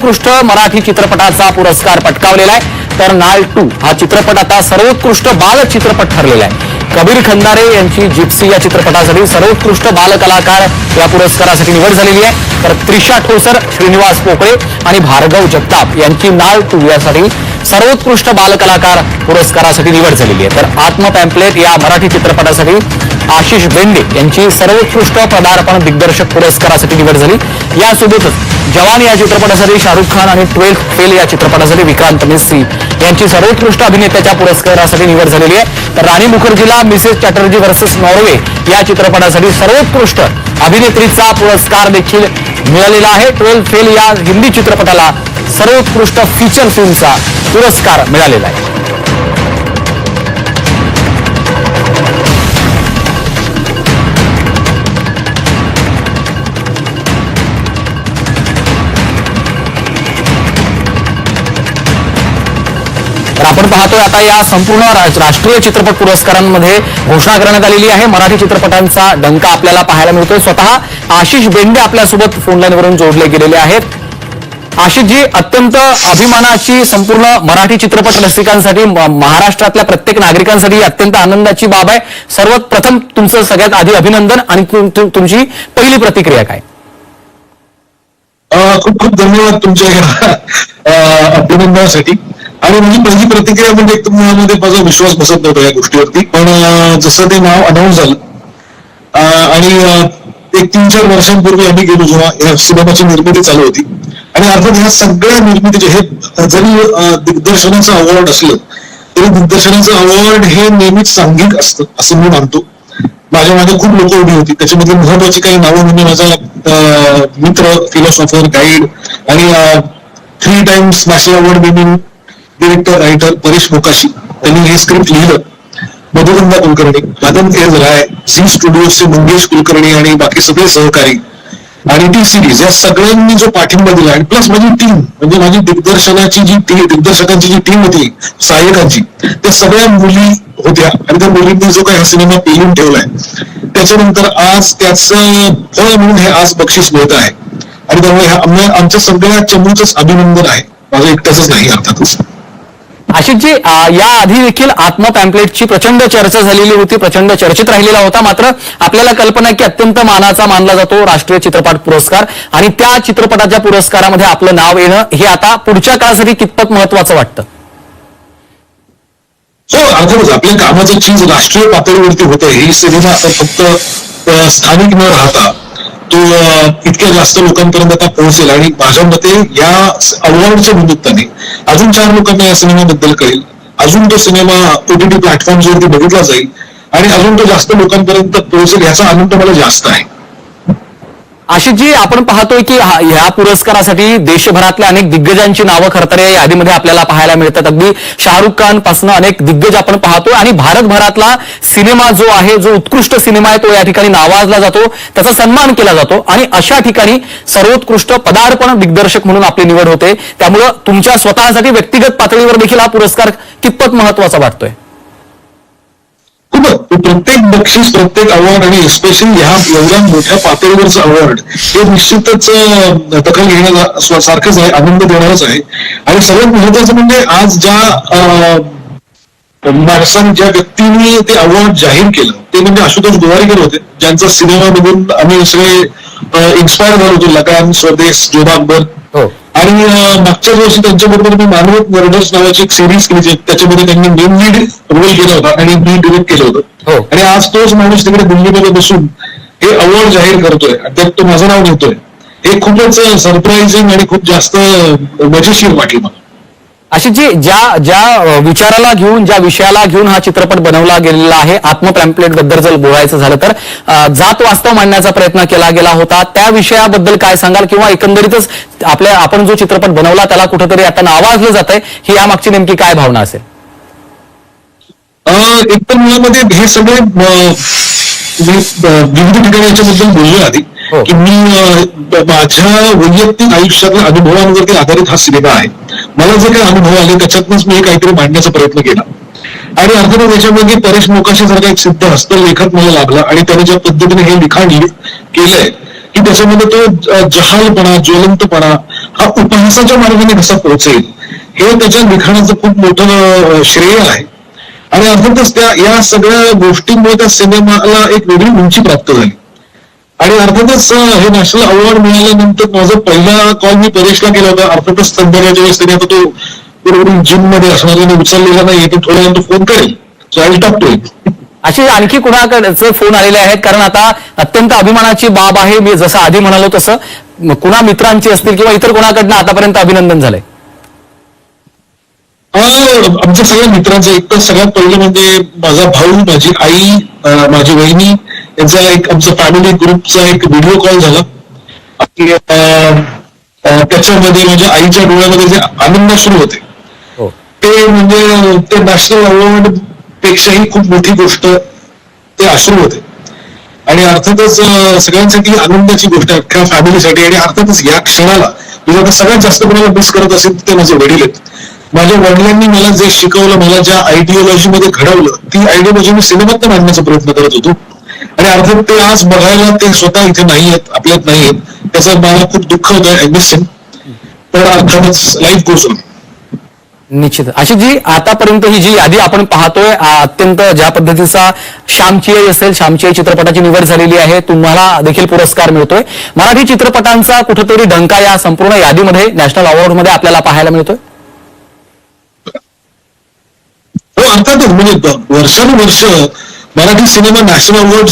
सर्वोत्कृष्ट मराठी चित्रपटाचा पुरस्कार पटकावलेला आहे. तर नाल टू हा चित्रपट आता सर्वोत्कृष्ट बाल चित्रपट ठरलेला आहे. कबीर खंदारे यांची जिप्सी या चित्रपटासाठी सर्वोत्कृष्ट बालकलाकार या पुरस्कारासाठी निवड झालेली आहे. तर त्रिशा ठोसर श्रीनिवास पोकळे आणि भार्गव जगताप यांची नाल टू यासाठी सर्वोत्कृष्ट बालकलाकार पुरस्कारासाठी निवड झालेली आहे. तर आत्म पॅम्पलेट या मराठी चित्रपटासाठी आशिष बेंडे यांची सर्वोत्कृष्ट पदार्पण दिग्दर्शक पुरस्कारासाठी निवड झाली. यासोबतच जवान या चित्रपटासाठी शाहरुख खान आणि ट्वेल्थ फेल या चित्रपटासाठी विक्रांत मिस्त्री यांची सर्वोत्कृष्ट अभिनेत्याच्या पुरस्कारासाठी निवड झालेली आहे. तर राणी मुखर्जीला मिसेस चॅटर्जी व्हर्सेस नॉर्वे या चित्रपटासाठी सर्वोत्कृष्ट अभिनेत्रीचा पुरस्कार देखील मिळालेला आहे. ट्वेल्थ फेल या हिंदी चित्रपटाला सर्वोत्कृष्ट फीचर फिल्मचा पुरस्कार मिळालेला आहे. आपण पाहतोय आता या संपूर्ण राष्ट्रीय चित्रपट पुरस्कारांमध्ये घोषणा करण्यात आलेली आहे. मराठी चित्रपटांचा डंका आपल्याला पाहायला मिळतोय. स्वतः आशिष बेंडे आपल्यासोबत फोनलाईनवरून जोडले गेलेले आहेत. आशिषजी अत्यंत अभिमानाची संपूर्ण मराठी चित्रपट रसिकांसाठी महाराष्ट्रातल्या प्रत्येक नागरिकांसाठी अत्यंत आनंदाची बाब आहे. सर्वप्रथम तुमचं सगळ्यात आधी अभिनंदन आणि तुम- तुमची पहिली प्रतिक्रिया काय? खूप खूप धन्यवाद तुमच्या अभिनंदनासाठी. आणि माझी पहिली प्रतिक्रिया म्हणजे एक मुळामध्ये माझा विश्वास बसत नव्हता या गोष्टीवरती. पण जसं ते नाव अनाऊन्स झालं आणि एक तीन चार वर्षांपूर्वी आम्ही गेलो जेव्हा या सिनेमाची निर्मिती चालू होती. आणि अर्थात ह्या सगळ्या निर्मितीचे हे जरी दिग्दर्शनाचं अवॉर्ड असलं तरी दिग्दर्शनाचं अवॉर्ड हे नेहमीच सांघिक असतं असं मी मानतो. माझ्या मागे खूप लोक उभी होती. त्याच्यामध्ये महत्वाची काही नावं म्हणजे माझा मित्र फिलॉसॉफर गाईड आणि three times national award winning director writer Paresh Mokashi त्यांनी हे स्क्रिप्ट लिहिलं. मधुगंधा कुलकर्णी मदन एज राय झी स्टुडिओचे मंगेश कुलकर्णी आणि बाकी सगळे सहकारी आणि टी सिरीज या सगळ्यांनी जो पाठिंबा दिला आणि प्लस माझी टीम म्हणजे माझी दिग्दर्शनाची जी टीम दिग्दर्शकांची जी टीम होती सहाय्यकांची त्या सगळ्या मुली होत्या. आणि त्या मुलींनी जो काही हा सिनेमा पेलून ठेवलाय त्याच्यानंतर आज त्याचं फळ म्हणून हे आज बक्षीस मिळत आहे. आणि त्यामुळे आमच्या सगळ्या चमूचंच अभिनंदन आहे. माझं एकट्याच नाही अर्थातच. आशिषजी या आधी देखील आत्म पॅम्पलेटची प्रचंड चर्चा झालेली होती प्रचंड चर्चेत राहिलेला होता. मात्र आपल्याला कल्पना की अत्यंत मानाचा मानला जातो राष्ट्रीय चित्रपट पुरस्कार. आणि त्या चित्रपटाच्या पुरस्कारामध्ये आपलं नाव येणं हे आता पुढच्या काळासाठी कितपत महत्वाचं वाटतं? हो अर्थातच आपल्या कामाचं चीज राष्ट्रीय पातळीवरती होते ही सिनेमा आता फक्त स्थानिक न राहता तो इतक्या जास्त लोकांपर्यंत आता पोहोचेल. आणि माझ्या मते या अवॉर्डच्या निमित्ताने अजून चार लोकांना या सिनेमाबद्दल कळेल. अजून तो सिनेमा ओटीटी प्लॅटफॉर्मवरती बघितला जाईल. आणि अजून तो जास्त लोकांपर्यंत पोहोचेल याचा आनंद मला जास्त आहे. आशिषजी आपण पाहतोय की ह्या पुरस्कारासाठी देशभरातल्या अनेक दिग्गजांची नावं खरतर या यादीमध्ये आपल्याला पाहायला मिळतात. अगदी शाहरुख खानपासून अनेक दिग्गज आपण पाहतोय आणि भारतभरातला सिनेमा जो आहे जो उत्कृष्ट सिनेमा आहे तो या ठिकाणी नावाजला जातो. त्याचा सन्मान केला जातो आणि अशा ठिकाणी सर्वोत्कृष्ट पदार्पण दिग्दर्शक म्हणून आपली निवड होते. त्यामुळं तुमच्या स्वतःसाठी व्यक्तिगत पातळीवर देखील हा पुरस्कार कितपत महत्त्वाचा वाटतोय? खूपच प्रत्येक बक्षीस प्रत्येक अवॉर्ड आणि स्पेशली ह्या एवढ्या मोठ्या पातळीवरचं अवॉर्ड हे निश्चितच दखल घेण्याचा सारखंच आहे आनंद देणारच आहे. आणि सगळ्यात महत्वाचं म्हणजे आज ज्या माणसांनी ज्या व्यक्तींनी ते अवॉर्ड जाहीर केलं ते म्हणजे आशुतोष गोवारीकर होते ज्यांचा सिनेमा बघून आम्ही सगळे इन्स्पायर झालो होतो लगान स्वदेश जोधा अकबर हो. आणि मागच्याच वर्षी त्यांच्याबरोबर मी मानवत मर्डर्स नावाची एक सिरीज केली त्याच्यामध्ये त्यांनी मेन लीड रोल केला होता आणि मी डिरेक्ट केलं हो. होतं आणि आज तोच माणूस तिकडे दिल्लीमध्ये बसून हे अवॉर्ड जाहीर करतोय. आणि त्यात तो माझं नाव घेतोय. हे खूपच सरप्राइझिंग आणि खूप जास्त मजेशीर वाटलं मला आशिषजी ज्या ज्या अ, विचाराला घेऊन ज्या विषयाला घेऊन हा चित्रपट बनवला गेलेला आहे आत्म पॅम्पलेटबद्दल जर बोलायचं झालं तर जात वास्तव मांडण्याचा प्रयत्न केला गेला होता. त्या विषयाबद्दल काय सांगाल? किंवा एकंदरीतच आपल्या आपण जो चित्रपट बनवला त्याला कुठेतरी आता नावाजलं जात आहे ही यामागची नेमकी काय भावना असेल? अं, एक तर मुळामध्ये हे सगळे विविध ठिकाणी याच्याबद्दल बोललो आधी. हो. की मी माझ्या वैयक्तिक आयुष्यातल्या अनुभवांवरती आधारित हा सिनेमा आहे. मला जे काही अनुभव आले त्याच्यातनंच मी काहीतरी मांडण्याचा प्रयत्न केला. आणि अर्थातच याच्यामध्ये परेश मोकाशी सारखा एक सिद्ध हस्तलेखक मला लागला आणि त्याने ज्या पद्धतीने हे लिखाण केलंय की त्याच्यामध्ये तो जहालपणा ज्वलंतपणा हा उपहासाच्या मार्गाने कसा पोहोचेल हे त्याच्या लिखाणाचं खूप मोठं श्रेय आहे. आणि अर्थातच त्या या सगळ्या गोष्टींमुळे त्या सिनेमाला एक वेगळी उंची प्राप्त झाली. आणि अर्थातच हे नॅशनल अवॉर्ड मिळाल्यानंतर माझा पहिला कॉल मी परेशला केला होता. अर्थातच संध्याकाळच्या वेळेस त्याने आता तो बरोबर जिममध्ये असणार उचललेला नाही तो थोड्या वेळानं तो फोन करेल. सो आय टॉक टू अशी आणखी कुणाकडचे फोन आलेले आहेत कारण आता अत्यंत अभिमानाची बाब आहे. मी जसं आधी म्हणालो तसं कुणा मित्रांची असतील किंवा इतर कुणाकडनं आतापर्यंत अभिनंदन झालंय? आमच्या सगळ्या मित्रांचं एक तर सगळ्यात पहिलं म्हणजे माझा भाऊ माझी आई माझी वहिनी यांचा एक आमचा फॅमिली ग्रुपचा एक व्हिडिओ कॉल झाला. आणि त्याच्यामध्ये माझ्या आईच्या डोळ्यामध्ये जे आनंद सुरू होते. हो. ते म्हणजे ते नॅशनल अवॉर्ड पेक्षाही खूप मोठी गोष्ट ते अश्रू होते. आणि अर्थातच सगळ्यांसाठी आनंदाची गोष्ट अख्ख्या फॅमिलीसाठी आणि अर्थातच या क्षणाला मी आता सगळ्यात जास्त कोणाला मिस करत असेल ते माझे वडील आहेत. माझ्या वडिलांनी मला जे शिकवलं मला ज्या आयडिओलॉजी मध्ये घडवलं ती आयडिओलॉजी मी सिनेमात मांडण्याचा प्रयत्न करत होतो. आणि अर्थात ते आज बघायला ते स्वतः इथे नाही आहेत आपल्यात नाही आहेत त्याचं मला खूप दुःख होतं हिम पण अर्थातच लाईफ ऑन निश्चित. अशी जी आतापर्यंत ही जी यादी आपण पाहतोय अत्यंत ज्या पद्धतीचा श्यामची आई असेल श्यामची आई चित्रपटाची निवड झालेली आहे तुम्हाला देखील पुरस्कार मिळतोय. मराठी चित्रपटांचा कुठेतरी डंका या संपूर्ण यादीमध्ये नॅशनल अवॉर्डमध्ये आपल्याला पाहायला मिळतोय? हो अर्थातच म्हणजे वर्षानुवर्ष मराठी सिनेमा नॅशनल अवॉर्ड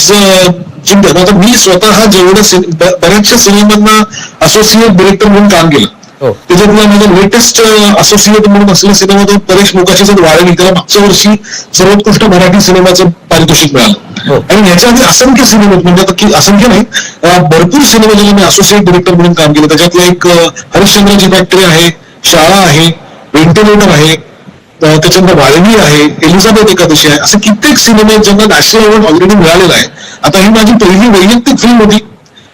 जिंकतात आता मी स्वतः जेवढे बऱ्याचशा सिनेमांना असोसिएट डिरेक्टर म्हणून काम केलं. हो. त्याच्यातला माझा लेटेस्ट असोसिएट म्हणून असलेला सिनेमा तो परेश मोकाशीचा वाळणी त्याला मागच्या वर्षी सर्वोत्कृष्ट मराठी सिनेमाचं पारितोषिक हो. मिळालं आणि याच्या आधी असंख्य सिनेमे म्हणजे आता की असंख्य नाही भरपूर सिनेमा ज्याला मी असोसिएट डिरेक्टर म्हणून काम केलं. त्याच्यातलं एक हरिश्चंद्राची फॅक्टरी आहे शाळा आहे व्हेंटिलेटर आहे त्याच्यानंतर वाळवी आहे एलिझाबेथ एकादशी आहे असे कित्येक सिनेमे ज्यांना नॅशनल अवॉर्ड ऑलरेडी मिळालेला आहे. आता ही माझी पहिली वैयक्तिक फिल्म होती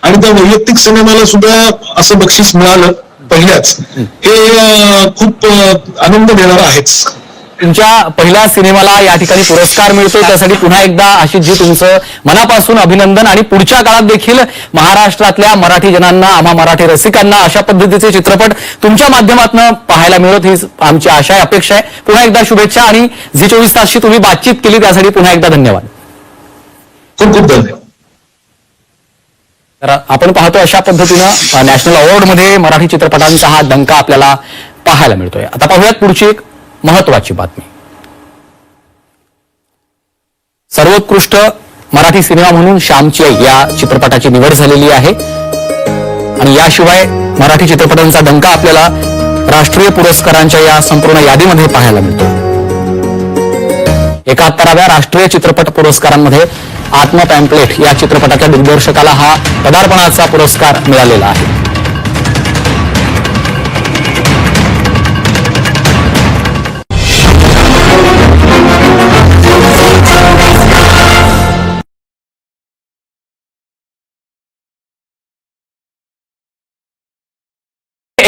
आणि त्या वैयक्तिक सिनेमाला सुद्धा असं बक्षीस मिळालं पहिल्याच. हे खूप आनंद देणारं आहेच. तुमच्या पहिल्या सिनेमाला या ठिकाणी पुरस्कार मिळतोय. त्यासाठी पुन्हा एकदा आशिषजी तुमचं मनापासून अभिनंदन आणि पुढच्या काळात देखील महाराष्ट्रातल्या मराठी जनांना आम्हा मराठी रसिकांना अशा पद्धतीचे चित्रपट तुमच्या माध्यमातून पाहायला मिळत. ही आमची आशा आहे अपेक्षा आहे. पुन्हा एकदा शुभेच्छा आणि झी चोवीस तासची तुम्ही बातचीत केली. त्यासाठी पुन्हा एकदा धन्यवाद. खूप खूप धन्यवाद. तर आपण पाहतो अशा पद्धतीनं नॅशनल अवॉर्डमध्ये मराठी चित्रपटांचा हा डंका आपल्याला पाहायला मिळतोय. आता पाहूयात पुढची एक महत्वाची बातमी. सर्वोत्कृष्ट मराठी सिनेमा म्हणून श्यामची आई या चित्रपटाची निवड झालेली आहे. आणि याशिवाय मराठी चित्रपटांचा डंका आपल्याला राष्ट्रीय पुरस्कारांच्या या संपूर्ण यादीमध्ये पाहायला मिळतो. एकाहत्तराव्या राष्ट्रीय चित्रपट पुरस्कारांमध्ये आत्मा पॅम्पलेट या चित्रपटाच्या दिग्दर्शकाला हा पदार्पणाचा पुरस्कार मिळालेला आहे.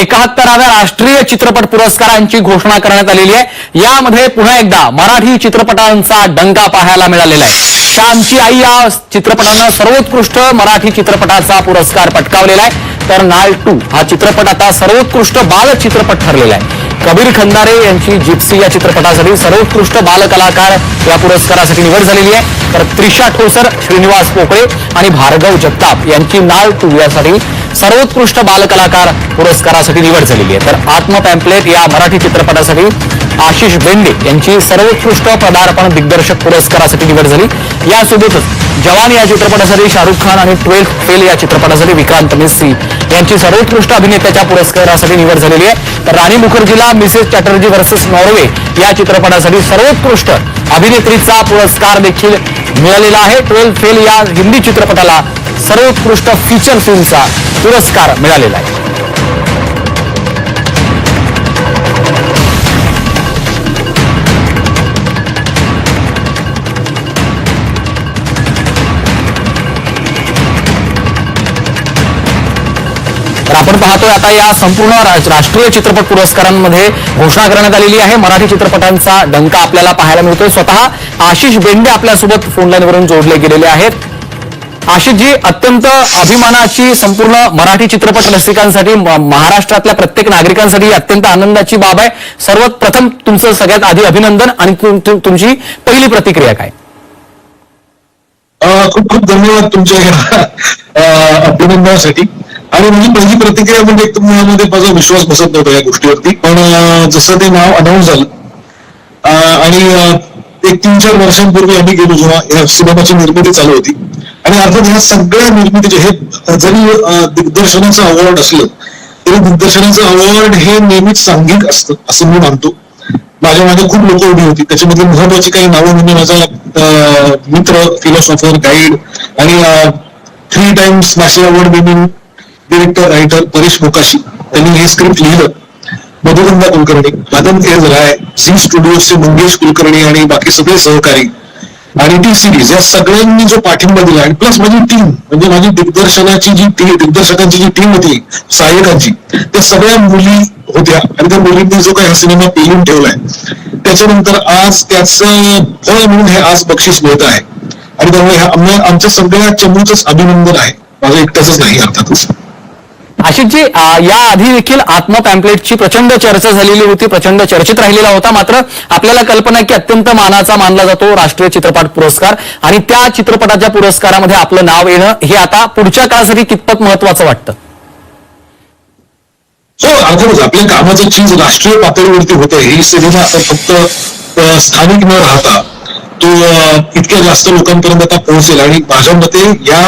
एकाहत्तराव्या राष्ट्रीय चित्रपट पुरस्कारांची घोषणा करण्यात आलेली आहे. यामध्ये पुन्हा एकदा मराठी चित्रपटांचा डंका पाहायला मिळालेला आहे. श्यामची आई या चित्रपटानं सर्वोत्कृष्ट मराठी चित्रपटाचा पुरस्कार पटकावलेला आहे. तर नाल टू हा चित्रपट आता सर्वोत्कृष्ट बाल चित्रपट ठरलेला आहे. कबीर खंदारे यांची जिप्सी या चित्रपटासाठी सर्वोत्कृष्ट बालकलाकार या पुरस्कारासाठी निवड झालेली आहे. तर त्रिशा ठोसर श्रीनिवास पोकळे आणि भार्गव जगताप यांची नाळ टू यासाठी सर्वोत्कृष्ट बालकलाकार पुरस्कारासाठी निवड झालेली आहे. तर आत्मपॅम्पलेट या मराठी चित्रपटासाठी आशिष बेंडे यांची सर्वोत्कृष्ट पदार्पण दिग्दर्शक पुरस्कारासाठी निवड झाली. यासोबतच जवान या चित्रपटासाठी शाहरुख खान आणि ट्वेल्थ फेल या चित्रपटासाठी विक्रांत मिस्सी यांची सर्वोत्कृष्ट अभिनेत्याच्या पुरस्कारासाठी निवड झालेली आहे. तर राणी मुखर्जीला मिसेस चॅटर्जी व्हर्सेस नॉर्वे या चित्रपटासाठी सर्वोत्कृष्ट अभिनेत्रीचा पुरस्कार देखील मिळालेला आहे. ट्वेल्थ फेल या हिंदी चित्रपटाला सर्वोत्कृष्ट फीचर फिल्मचा पुरस्कार मिळालेला आहे. तर आपण पाहतोय आता या संपूर्ण राष्ट्रीय चित्रपट पुरस्कारांमध्ये घोषणा करण्यात आलेली आहे. मराठी चित्रपटांचा डंका आपल्याला पाहायला मिळतोय. स्वतः आशिष बेंडे आपल्यासोबत फोनलाईनवरून जोडले गेलेले आहेत. आशिषजी अत्यंत अभिमानाची संपूर्ण मराठी चित्रपट रसिकांसाठी महाराष्ट्रातल्या प्रत्येक नागरिकांसाठी अत्यंत आनंदाची बाब आहे. सर्वात प्रथम तुमचं सगळ्यात आधी अभिनंदन आणि तुमची पहिली प्रतिक्रिया काय? खूप खूप धन्यवाद तुमच्या अं, अभिनंदनासाठी. आणि माझी पहिली प्रतिक्रिया म्हणजे एक माझा विश्वास बसत नव्हता या गोष्टीवरती. पण जसं ते नाव अनाऊन्स झालं आणि एक तीन चार वर्षांपूर्वी आम्ही गेलो जेव्हा या सिनेमाची निर्मिती चालू होती. आणि अर्थात ह्या सगळ्या निर्मितीचे हे जरी दिग्दर्शनाचं अवॉर्ड असलं तरी दिग्दर्शनाचं अवॉर्ड हे नेहमीच सांघिक असतं असं मी मानतो. माझ्या मागे खूप लोक उभी होती. त्याच्यामध्ये महत्वाची काही नावं म्हणजे माझा मित्र फिलॉसॉफर गाईड आणि three times national award winning director writer Paresh Mokashi. त्यांनी हे स्क्रिप्ट लिहिलं. मधुगंगा कुलकर्णी मदन एज राय झी स्टुडिओचे मंगेश कुलकर्णी आणि बाकी सगळे सहकारी आणि टी सिरीज या सगळ्यांनी जो पाठिंबा दिला आणि प्लस माझी टीम म्हणजे माझी दिग्दर्शनाची जी टीम दिग्दर्शकांची जी टीम होती सहाय्यकांची त्या सगळ्या मुली होत्या. आणि त्या मुलींनी जो काही हा सिनेमा पेलून ठेवलाय त्याच्यानंतर आज त्याचं फळ म्हणून हे आज बक्षीस मिळत आहे. आणि त्यामुळे आमच्या सगळ्या चमूच अभिनंदन आहे. माझं एकट्याच नाही अर्थातच आशिषजी अ, या आधी देखील आत्मा पॅम्पलेटची प्रचंड चर्चा झालेली होती प्रचंड चर्चित राहिलेला होता. मात्र आपल्याला कल्पना की अत्यंत मानाचा मानला जातो राष्ट्रीय चित्रपट पुरस्कार. आणि त्या चित्रपटाच्या पुरस्कारामध्ये आपलं नाव येणं हे आता पुढच्या काळासाठी कितपत महत्वाचं वाटतं? हो अर्थातच आपल्या कामाचं चीज राष्ट्रीय पातळीवरती होतं ही सिनेमा आता फक्त स्थानिक न राहता तो इतक्या जास्त लोकांपर्यंत आता पोहोचेल आणि माझ्या मते या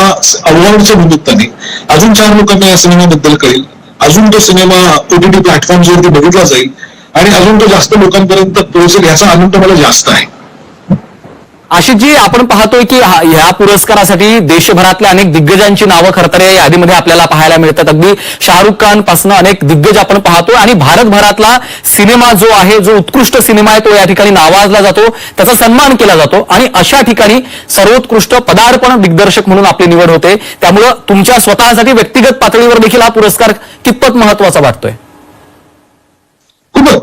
अवॉर्डच्या निमित्ताने अजून चार लोकांना या सिनेमाबद्दल कळेल. अजून तो सिनेमा ओटीटी प्लॅटफॉर्मवरती बघितला जाईल आणि अजून तो जास्त लोकांपर्यंत पोहोचेल याचा आनंद मला जास्त आहे. आशिषजी आपण पाहतोय की ह्या पुरस्कारासाठी देशभरातल्या अनेक दिग्गजांची नावं खरतर या यादीमध्ये आपल्याला पाहायला मिळतात. अगदी शाहरुख खानपासून अनेक दिग्गज आपण पाहतोय आणि भारतभरातला सिनेमा जो आहे जो उत्कृष्ट सिनेमा आहे तो या ठिकाणी नावाजला जातो त्याचा सन्मान केला जातो आणि अशा ठिकाणी सर्वोत्कृष्ट पदार्पण दिग्दर्शक म्हणून आपली निवड होते. त्यामुळं तुमच्या स्वतःसाठी व्यक्तिगत पातळीवर देखील हा पुरस्कार कितपत महत्त्वाचा वाटतोय?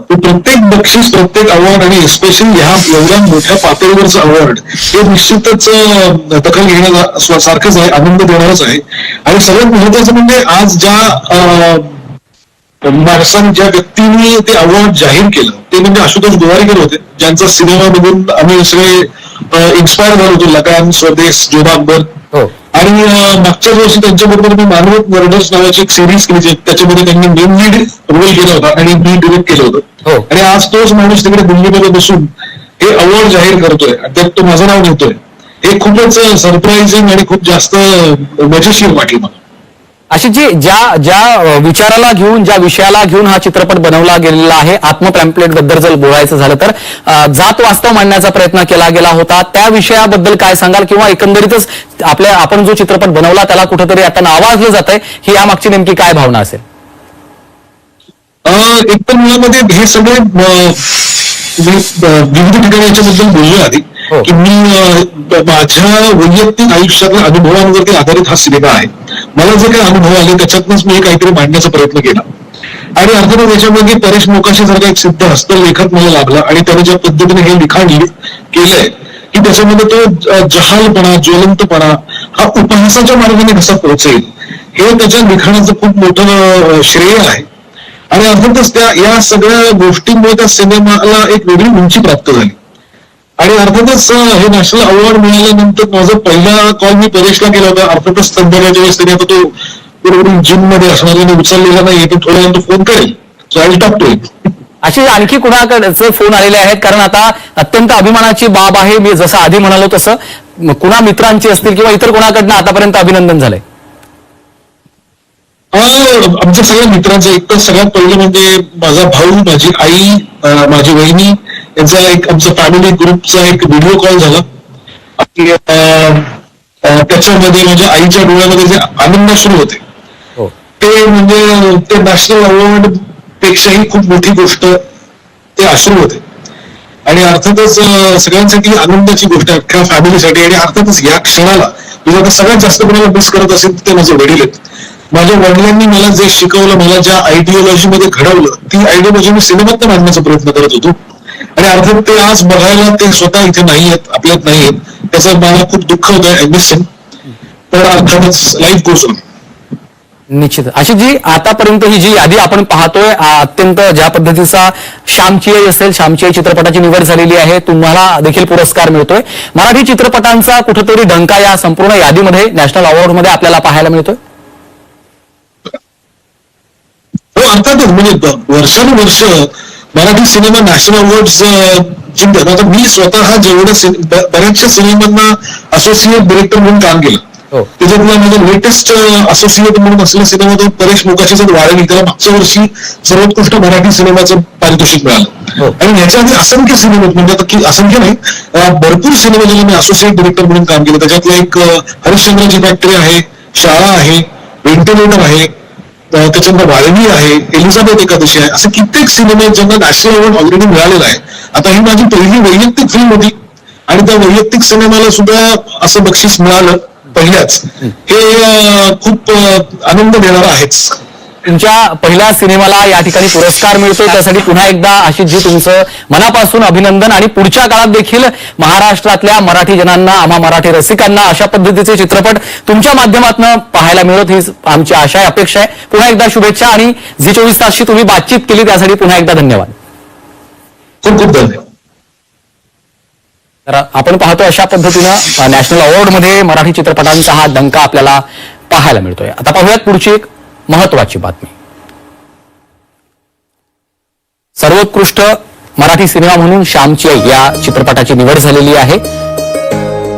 प्रत्येक बक्षीस प्रत्येक अवॉर्ड आणि एस्पेशली ह्या एवढ्या मोठ्या पातळीवरचं अवॉर्ड हे निश्चितच दखल घेण्या सारखंच आहे आनंद देणारच आहे. आणि सगळ्यात महत्वाचं म्हणजे आज ज्या माणसांनी ज्या व्यक्तींनी ते अवॉर्ड जाहीर केलं ते म्हणजे आशुतोष गोवारीकर होते ज्यांचा सिनेमा बघून आम्ही सगळे इन्स्पायर झालो होतो लगान स्वदेश जोधा अकबर. हो. आणि अं, मागच्याच वर्षी त्यांच्याबरोबर मी मानवत मर्डर्स नावाची एक सिरीज केली त्याच्यामध्ये त्यांनी मेन लीड रोल केला होता आणि मी डिरेक्ट केलं हो. होतं आणि आज तोच माणूस तिकडे दिल्लीमध्ये बसून हे अवॉर्ड जाहीर करतोय. त्यात तो माझं नाव घेतोय हे खूपच सरप्राइझिंग आणि खूप जास्त मजेशीर वाटलं मला. आशिषजी ज्या ज्या अ, विचाराला घेऊन ज्या विषयाला घेऊन हा चित्रपट बनवला गेलेला आहे आत्म पॅम्पलेटबद्दल जर बोलायचं झालं तर जात वास्तव मांडण्याचा प्रयत्न केला गेला होता. त्या विषयाबद्दल काय सांगाल? किंवा एकंदरीतच आपल्या आपण जो चित्रपट बनवला त्याला कुठेतरी आता नावाजलं जात आहे ही यामागची नेमकी काय भावना असेल? एक तर मुळामध्ये हे सगळे विविध ठिकाणी याच्याबद्दल बोललो आधी हो. की मी माझ्या वैयक्तिक आयुष्यातल्या अनुभवांवरती आधारित हा सिनेमा आहे. मला जे काही अनुभव आले त्याच्यातनंच मी काहीतरी मांडण्याचा प्रयत्न केला. आणि अर्थातच याच्यामध्ये परेश मोकाशी सारखा एक सिद्ध हस्तलेखक मला लागला आणि त्याने ज्या पद्धतीने हे लिखाण केलंय की त्याच्यामध्ये तो जहालपणा ज्वलंतपणा हा उपहासाच्या मार्गाने कसा पोहोचेल हे त्याच्या लिखाणाचं खूप मोठं श्रेय आहे. आणि अर्थातच त्या या सगळ्या गोष्टींमुळे त्या सिनेमाला एक वेगळी उंची प्राप्त झाली. आणि अर्थातच हे नॅशनल अवॉर्ड मिळाल्यानंतर माझा पहिला कॉल मी परेशला केला होता. अर्थातच संध्याकाळच्या वेळेस त्याने आता तो बरोबर जिममध्ये असणार उचललेला नाही तो थोड्या तो फोन करेल सो आय टॉक टू आणखी कुणाकडचे फोन आलेले आहेत? कारण आता अत्यंत अभिमानाची बाब आहे. मी जसं आधी म्हणालो तसं कुणा मित्रांची असतील किंवा इतर कोणाकडनं आतापर्यंत अभिनंदन झालंय? आमच्या सगळ्या मित्रांचं एक तर सगळ्यात पहिलं म्हणजे माझा भाऊ माझी आई माझी वहिनी यांचा एक आमचा फॅमिली ग्रुपचा एक व्हिडिओ कॉल झाला. त्याच्यामध्ये माझ्या आईच्या डोळ्यामध्ये जे आनंद सुरू होते. हो. ते म्हणजे ते नॅशनल अवॉर्ड पेक्षाही खूप मोठी गोष्ट ते अश्रू होते. आणि अर्थातच सगळ्यांसाठी आनंदाची गोष्ट आहे अख्ख्या फॅमिलीसाठी आणि अर्थातच या क्षणाला मी आता सगळ्यात जास्त कोणाला मिस करत असेल तर ते माझे वडील आहेत. माझ्या वडिलांनी मला जे शिकवलं मला ज्या आयडिओलॉजी मध्ये घडवलं ती आयडिओलॉजी मी सिनेमात मांडण्याचा प्रयत्न करत होतो. आणि अर्थात ते आज बघायला ते स्वतः इथे नाही आहेत आपल्यात नाही आहेत. त्याचं मला खूप दुःख होतं मिस तर अर्थातच लाईफ गोज ऑन निश्चित. अशी जी आतापर्यंत ही जी यादी आपण पाहतोय अत्यंत ज्या पद्धतीचा श्यामचियाई असेल श्यामचियाई चित्रपटाची निवड झालेली आहे तुम्हाला देखील पुरस्कार मिळतोय. मराठी चित्रपटांचा कुठेतरी डंका या संपूर्ण यादीमध्ये नॅशनल अवॉर्डमध्ये आपल्याला पाहायला मिळतोय? हो अर्थातच. म्हणजे वर्षानुवर्ष मराठी सिनेमा नॅशनल अवॉर्ड जिंकतात आता मी स्वतः जेवढं सिने- ब- बऱ्याचशा सिनेमांना असोसिएट डिरेक्टर म्हणून काम केलं हो. त्याच्यातला माझा लेटेस्ट असोसिएट म्हणून असलेला सिनेमा तो परेश मोकाशीचा वाळणी त्याला मागच्या वर्षी सर्वोत्कृष्ट मराठी सिनेमाचं पारितोषिक हो. मिळालं आणि ह्याच्या आधी असंख्य सिनेमे म्हणजे असंख्य नाही भरपूर सिनेमे ज्याला मी असोसिएट डिरेक्टर म्हणून काम केलं त्याच्यातलं एक हरिश्चंद्राची फॅक्टरी आहे शाळा आहे व्हेंटिलेटर आहे त्याच्यानंतर वाळवी आहे. एलिझाबेथ एकादशी आहे. असे कित्येक सिनेमे ज्यांना नॅशनल अवॉर्ड ऑलरेडी मिळालेला आहे. आता ही माझी पहिली वैयक्तिक फिल्म होती. आणि त्या वैयक्तिक सिनेमाला सुद्धा असं बक्षीस मिळालं पहिल्याच. हे खूप आनंद देणारं आहेच. तुमच्या पहिल्या सिनेमाला या ठिकाणी पुरस्कार मिळतोय. त्यासाठी पुन्हा एकदा अशी जी तुमचं मनापासून अभिनंदन आणि पुढच्या काळात देखील महाराष्ट्रातल्या मराठी जनांना आम्हा मराठी रसिकांना अशा पद्धतीचे चित्रपट तुमच्या माध्यमातून पाहायला मिळत ही आमची आशा आहे अपेक्षा आहे. पुन्हा एकदा शुभेच्छा आणि झी चोवीस तासची तुम्ही बातचीत केली त्यासाठी पुन्हा एकदा धन्यवाद. खूप खूप धन्यवाद. तर आपण पाहतो अशा पद्धतीनं नॅशनल अवॉर्डमध्ये मराठी चित्रपटांचा हा डंका आपल्याला पाहायला मिळतोय. आता पाहूयात पुढची एक महत्वाची बातमी. सर्वोत्कृष्ट मराठी सिनेमा म्हणून श्यामची आई या चित्रपटाची निवड झालेली आहे.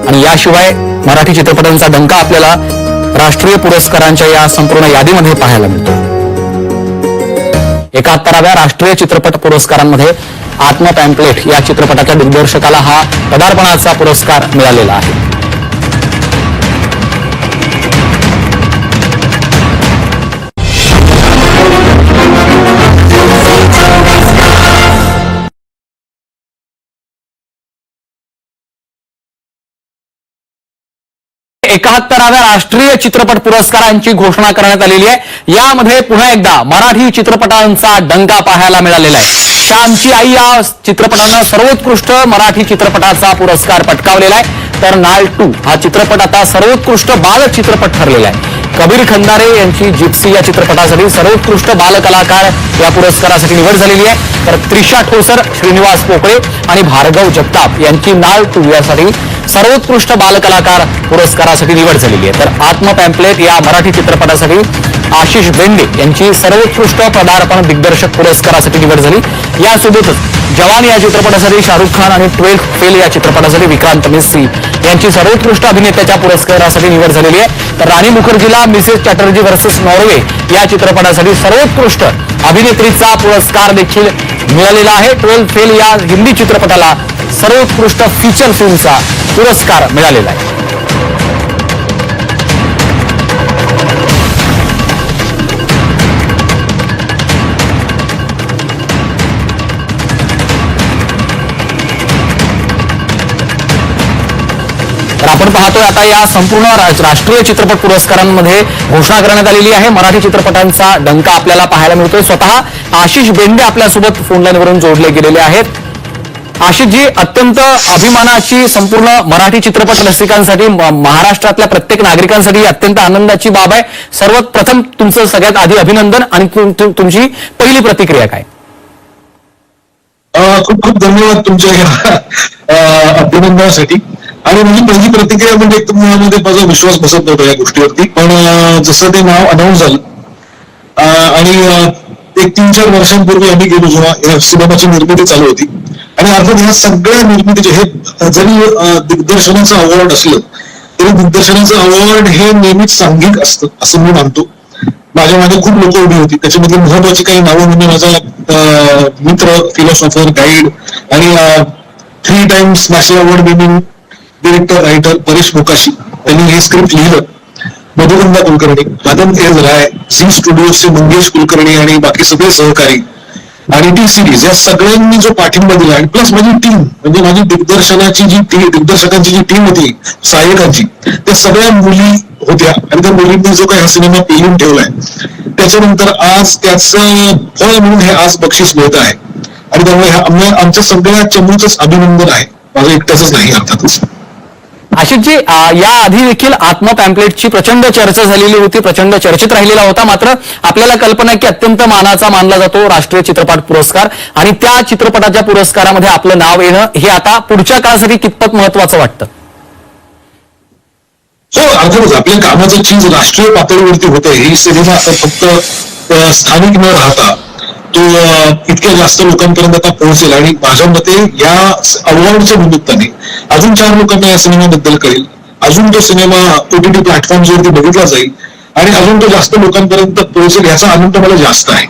आणि याशिवाय मराठी चित्रपटांचा डंका आपल्याला राष्ट्रीय पुरस्कारांच्या या संपूर्ण यादीमध्ये पाहायला मिळतो. एकाहत्तराव्या राष्ट्रीय चित्रपट पुरस्कारांमध्ये आत्मा पॅम्पलेट या चित्रपटाच्या दिग्दर्शकाला हा पदार्पणाचा पुरस्कार मिळालेला आहे. एकाहत्तराव्या राष्ट्रीय चित्रपट पुरस्कारांची घोषणा करण्यात आलेली आहे. यामध्ये पुन्हा एकदा मराठी चित्रपटांचा डंका पाहायला मिळालेला आहे. श्यामची आई या चित्रपटानं सर्वोत्कृष्ट मराठी चित्रपटाचा पुरस्कार पटकावलेला आहे. तर नाल टू हा चित्रपट आता सर्वोत्कृष्ट बाल चित्रपट ठरलेला आहे. कबीर खंदारे यांची जिप्सी या चित्रपटासाठी सर्वोत्कृष्ट बालकलाकार या पुरस्कारासाठी निवड झालेली आहे. तर त्रिशा ठोसर श्रीनिवास पोकळे आणि भार्गव जगताप यांची नाळ टू सर्वोत्कृष्ट बालकलाकार पुरस्कारासाठी निवड झालेली आहे. तर आत्म पॅम्पलेट या मराठी चित्रपटासाठी आशिष बेंडे यांची सर्वोत्कृष्ट पदार्पण दिग्दर्शक पुरस्कारासाठी निवड झाली. यासोबतच जवान या चित्रपटासाठी शाहरुख खान आणि ट्वेल्थ फेल या चित्रपटासाठी विक्रांत मिस्त्री यांची सर्वोत्कृष्ट अभिनेत्याच्या पुरस्कारासाठी निवड झालेली आहे. तर राणी मुखर्जीला मिसेस चॅटर्जी वर्सेस नॉर्वे या चित्रपटासाठी सर्वोत्कृष्ट अभिनेत्रीचा पुरस्कार देखील मिळालेला आहे. ट्वेल्थ फेल या हिंदी चित्रपटाला सर्वोत्कृष्ट फीचर फिल्मचा पुरस्कार मिळालेला आहे. तर आपण पाहतोय आता या संपूर्ण राष्ट्रीय चित्रपट पुरस्कारांमध्ये घोषणा करण्यात आलेली आहे. मराठी चित्रपटांचा डंका आपल्याला पाहायला मिळतोय. स्वतः आशिष बेंडे आपल्यासोबत फोनलाईनवरून जोडले गेलेले आहेत. आशिषजी अत्यंत अभिमानाची संपूर्ण मराठी चित्रपट रसिकांसाठी महाराष्ट्रातल्या प्रत्येक नागरिकांसाठी अत्यंत आनंदाची बाब आहे. सर्वात प्रथम तुमचं सगळ्यात आधी अभिनंदन आणि तुमची पहिली प्रतिक्रिया काय? अं, खूप खूप धन्यवाद तुमच्या अभिनंदनासाठी. आणि माझी पहिली प्रतिक्रिया म्हणजे एक मनामध्ये माझा विश्वास बसत नव्हता या गोष्टीवरती. पण जसं ते नाव अनाऊन्स झालं आणि एक तीन चार वर्षांपूर्वी आम्ही गेलो जेव्हा या सिनेमाची निर्मिती चालू होती. आणि अर्थात ह्या सगळ्या निर्मितीचे हे जरी दिग्दर्शनाचं अवॉर्ड असलं तरी दिग्दर्शनाचं अवॉर्ड हे नेहमीच सांघिक असतं असं मी मानतो. माझ्या मागे खूप लोक उभी होती त्याच्यामध्ये महत्वाची काही नावं म्हणजे माझा अं, मित्र फिलॉसॉफर गाईड आणि three times national award winning director writer Paresh Mokashi त्यांनी हे स्क्रिप्ट लिहिलं. मधुगंधा कुलकर्णी मदन एज राय झी स्टुडिओचे मंगेश कुलकर्णी आणि बाकी सगळे सहकारी. आणि टी सिरीज या सगळ्यांनी जो पाठिंबा दिला आणि प्लस माझी टीम म्हणजे माझी दिग्दर्शनाची जी टीम दिग्दर्शकांची जी टीम होती सहाय्यकांची त्या सगळ्या मुली होत्या. आणि त्या मुलींनी जो काही हा सिनेमा पेलून ठेवलाय त्याच्यानंतर आज त्याचं फळ म्हणून हे आज बक्षीस मिळत आहे. आणि त्यामुळे आमच्या सगळ्या चमूचंच अभिनंदन आहे. माझं एकट्याच नाही अर्थातच. आशिषजी अ, या आधी देखील आत्म पॅम्पलेटची प्रचंड चर्चा झालेली होती प्रचंड चर्चेत राहिलेला होता. मात्र आपल्याला कल्पना की अत्यंत मानाचा मानला जातो राष्ट्रीय चित्रपट पुरस्कार. आणि त्या चित्रपटाच्या पुरस्कारामध्ये आपलं नाव येणं हे आता पुढच्या काळासाठी कितपत महत्वाचं वाटतं? हो अर्थातच आपल्या कामाचं चीज राष्ट्रीय पातळीवरती होतं ही सिनेमा आता फक्त स्थानिक न राहता. तो इतक्या जास्त लोकांपर्यंत आता पोहोचेल आणि माझ्या मते या अवॉर्डच्या निमित्ताने अजून चार लोकांना या सिनेमाबद्दल कळेल. अजून तो सिनेमा ओटीटी प्लॅटफॉर्मवरती बघितला जाईल आणि अजून तो जास्त लोकांपर्यंत पोहोचेल याचा आनंद मला जास्त आहे.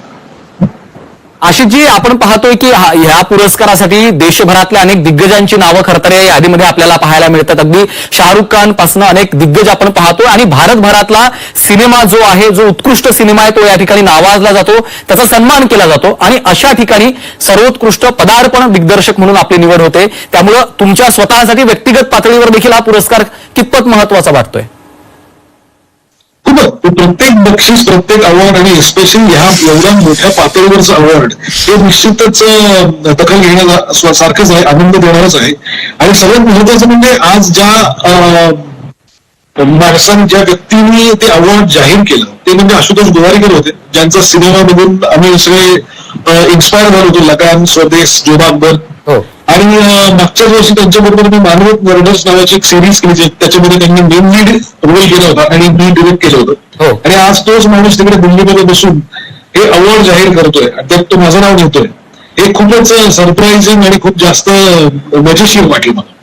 आशिषजी आपण पाहतोय की ह्या पुरस्कारासाठी देशभरातल्या अनेक दिग्गजांची नावं खरतर या यादीमध्ये आपल्याला पाहायला मिळतात. अगदी शाहरुख खानपासून अनेक दिग्गज आपण पाहतोय आणि भारतभरातला सिनेमा जो आहे जो उत्कृष्ट सिनेमा आहे तो या ठिकाणी नावाजला जातो त्याचा सन्मान केला जातो आणि अशा ठिकाणी सर्वोत्कृष्ट पदार्पण दिग्दर्शक म्हणून आपली निवड होते. त्यामुळं तुमच्या स्वतःसाठी व्यक्तिगत पातळीवर देखील हा पुरस्कार कितपत महत्त्वाचा वाटतोय? खूपच प्रत्येक बक्षीस प्रत्येक अवॉर्ड आणि एस्पेशली ह्या एवढ्या मोठ्या पातळीवरचं अवॉर्ड हे निश्चितच दखल घेण्या सारखंच आहे आनंद देणारच आहे. आणि सगळ्यात महत्वाचं म्हणजे आज ज्या अं, माणसांनी ज्या व्यक्तींनी ते अवॉर्ड जाहीर केलं ते म्हणजे आशुतोष गोवारीकर होते ज्यांचा सिनेमा बघून आम्ही सगळे इन्स्पायर झालो होतो लगान स्वदेश जोबा अकबर हो. आणि अं, मागच्याच वर्षी त्यांच्याबरोबर मी मानवत मर्डर्स नावाची एक सिरीज केली त्याच्यामध्ये त्यांनी मेन लीड रोल केला होता आणि मी डिरेक्ट केलं हो. होतं आणि आज तोच माणूस तिकडे दिल्लीमध्ये बसून हे अवॉर्ड जाहीर करतोय. त्यात तो माझं नाव घेतोय. हे खूपच सरप्राईझिंग आणि खूप जास्त मजेशीर वाटलं मला.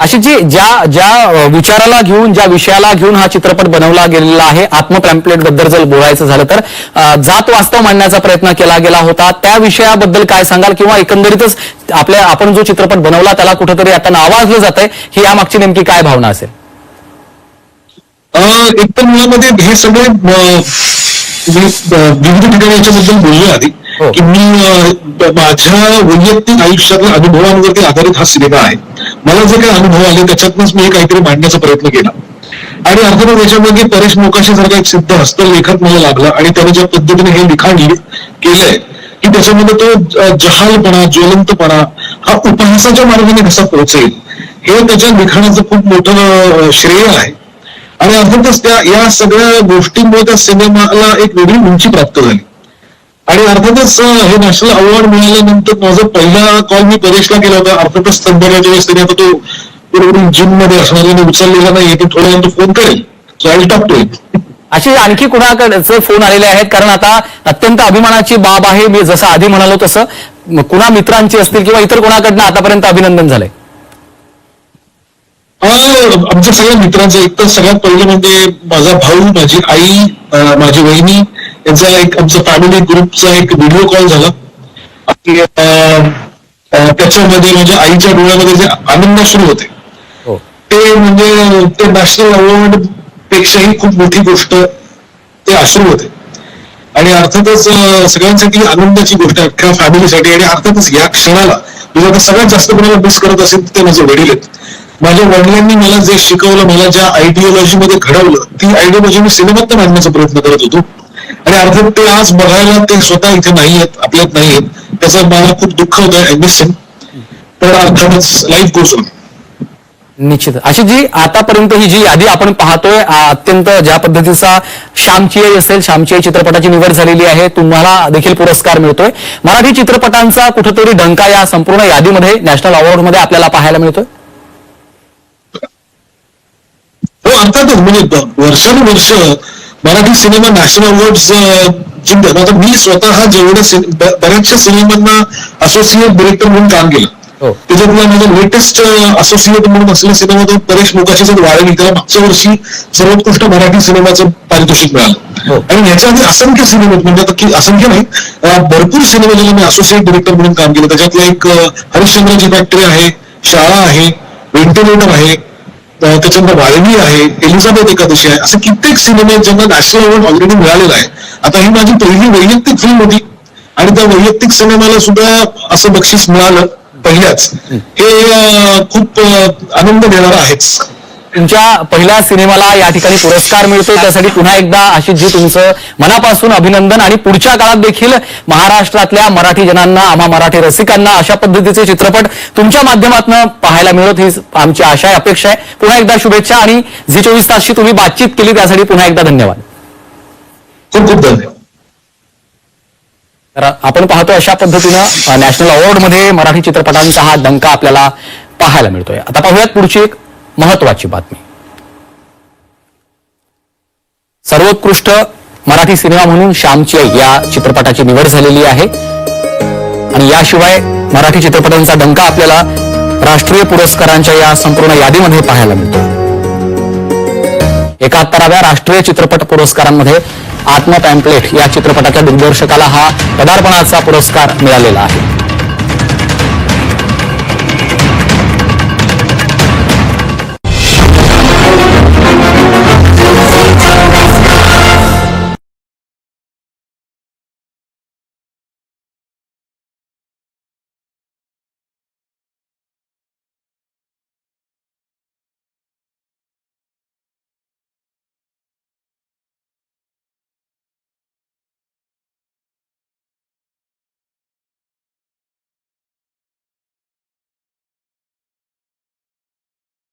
आशिषजी ज्या ज्या अ, विचाराला घेऊन ज्या विषयाला घेऊन हा चित्रपट बनवला गेलेला आहे आत्म पॅम्पलेटबद्दल जर बोलायचं झालं तर जात वास्तव मांडण्याचा प्रयत्न केला गेला होता. त्या विषयाबद्दल काय सांगाल? किंवा एकंदरीतच आपल्या आपण जो चित्रपट बनवला त्याला कुठेतरी आता नावाजलं जात आहे ही यामागची नेमकी काय भावना असेल? एक तर मुळामध्ये हे सगळे अं, मी अं, विविध ठिकाणी याच्याबद्दल बोललो आधी. हो. की मी माझ्या वैयक्तिक आयुष्यातल्या अनुभवांवरती आधारित हा सिनेमा आहे. मला जे काही अनुभव आले त्याच्यातनंच मी काहीतरी मांडण्याचा प्रयत्न केला. आणि अर्थातच याच्यामध्ये परेश मोकाशी सारखा एक सिद्ध हस्तलेखक मला लागला आणि त्याने ज्या पद्धतीने हे लिखाण केलंय की त्याच्यामध्ये तो जहालपणा ज्वलंतपणा हा उपहासाच्या मार्गाने कसा पोहोचेल हे त्याच्या लिखाणाचं खूप मोठं श्रेय आहे. आणि अर्थातच त्या या सगळ्या गोष्टींमुळे त्या सिनेमाला एक वेगळी उंची प्राप्त झाली. आणि अर्थातच हे नॅशनल अवॉर्ड मिळाल्यानंतर माझा पहिला कॉल मी परेशला केला होता. अर्थातच स्तंभराच्या वेळेस आता तो बरोबर जिममध्ये असणार उचललेला नाही तो थोड्या नंतर फोन करेल सो आय टाकतोय अशी आणखी कुणाकडचे फोन आलेले आहेत? कारण आता अत्यंत अभिमानाची बाब आहे. मी जसं आधी म्हणालो तसं कुणा मित्रांची असतील किंवा इतर कोणाकडनं आतापर्यंत अभिनंदन झालंय? आमच्या सगळ्या मित्रांचं एक तर सगळ्यात पहिलं म्हणजे माझा भाऊ माझी आई माझी वहिनी यांचा एक आमचा फॅमिली ग्रुपचा एक व्हिडिओ कॉल झाला. आणि त्याच्यामध्ये माझ्या आईच्या डोळ्यामध्ये जे आनंद सुरू होते. हो. ते म्हणजे ते नॅशनल अवॉर्ड पेक्षाही खूप मोठी गोष्ट ते अश्रू होते. आणि अर्थातच सगळ्यांसाठी आनंदाची गोष्ट अख्ख्या फॅमिलीसाठी आणि अर्थातच या क्षणाला मी आता सगळ्यात जास्त कोणाला मिस करत असेल तर ते माझे वडील आहेत. माझ्या वडिलांनी मला जे शिकवलं मला ज्या आयडिओलॉजी मध्ये घडवलं ती आयडिओलॉजी मी सिनेमात मांडण्याचा प्रयत्न करत होतो. आणि अर्थात ते आज बघायला ते स्वतः इथे नाही आहेत आपल्यात नाही आहेत त्याचं मला खूप दुःख होतं मिस पण अर्थातच लाईफ ऑन निश्चित. अशी जी आतापर्यंत ही जी यादी आपण पाहतोय अत्यंत ज्या पद्धतीचा श्यामचिये असेल श्यामचिये चित्रपटाची निवड झालेली आहे तुम्हाला देखील पुरस्कार मिळतोय. मराठी चित्रपटांचा कुठेतरी डंका या संपूर्ण यादीमध्ये नॅशनल अवॉर्डमध्ये आपल्याला पाहायला मिळतोय? हो अर्थातच म्हणजे वर्षानुवर्ष मराठी सिनेमा नॅशनल अवॉर्ड जिंकत आता मी स्वतः जेवढे सिने- ब- बऱ्याचशा सिनेमांना असोसिएट डिरेक्टर म्हणून काम केलं. हो. त्याच्यातला माझा लेटेस्ट असोसिएट म्हणून असलेला सिनेमा तो परेश मोकाशीचा वाळवी त्याला मागच्या वर्षी सर्वोत्कृष्ट मराठी सिनेमाचं पारितोषिक हो. मिळालं आणि ह्याच्या आधी असंख्य सिनेमे म्हणजे आता की असंख्य नाही भरपूर सिनेमा ज्याला मी असोसिएट डिरेक्टर म्हणून काम केलं. त्याच्यातलं एक हरिश्चंद्राची फॅक्टरी आहे शाळा आहे व्हेंटिलेटर आहे त्याच्यानंतर वाळवी आहे एलिझाबेथ एकादशी आहे. असे कित्येक सिनेमे ज्यांना नॅशनल अवॉर्ड ऑलरेडी मिळालेला आहे. आता ही माझी पहिली वैयक्तिक फिल्म होती. आणि त्या वैयक्तिक सिनेमाला सुद्धा असं बक्षीस मिळालं पहिल्याच. हे खूप आनंद देणारं आहेच. तुमच्या पहिल्या सिनेमाला या ठिकाणी पुरस्कार मिळतो त्यासाठी पुन्हा एकदा आशिषजी तुमचं मनापासून अभिनंदन आणि पुढच्या काळात देखील महाराष्ट्रातल्या मराठी जनांना आम्हा मराठी रसिकांना अशा पद्धतीचे चित्रपट तुमच्या माध्यमातून पाहायला मिळत ही आमची आशा आहे अपेक्षा आहे. पुन्हा एकदा शुभेच्छा आणि झी चोवीस तासशी तुम्ही बातचीत केली त्यासाठी पुन्हा एकदा धन्यवाद. खूप खूप धन्यवाद. तर आपण पाहतो अशा पद्धतीनं नॅशनल अवॉर्डमध्ये मराठी चित्रपटांचा हा डंका आपल्याला पाहायला मिळतोय. आता पाहूयात पुढची एक महत्वाची बातमी. सर्वोत्कृष्ट मराठी सिनेमा म्हणून श्यामची आई या चित्रपटाची निवड झालेली आहे. आणि याशिवाय मराठी चित्रपटांचा डंका आपल्याला राष्ट्रीय पुरस्कारांच्या या संपूर्ण यादीमध्ये पाहायला मिळतो. एकाहत्तराव्या राष्ट्रीय चित्रपट पुरस्कारांमध्ये आत्मा पॅम्पलेट या चित्रपटाच्या दिग्दर्शकाला हा पदार्पणाचा पुरस्कार मिळालेला आहे.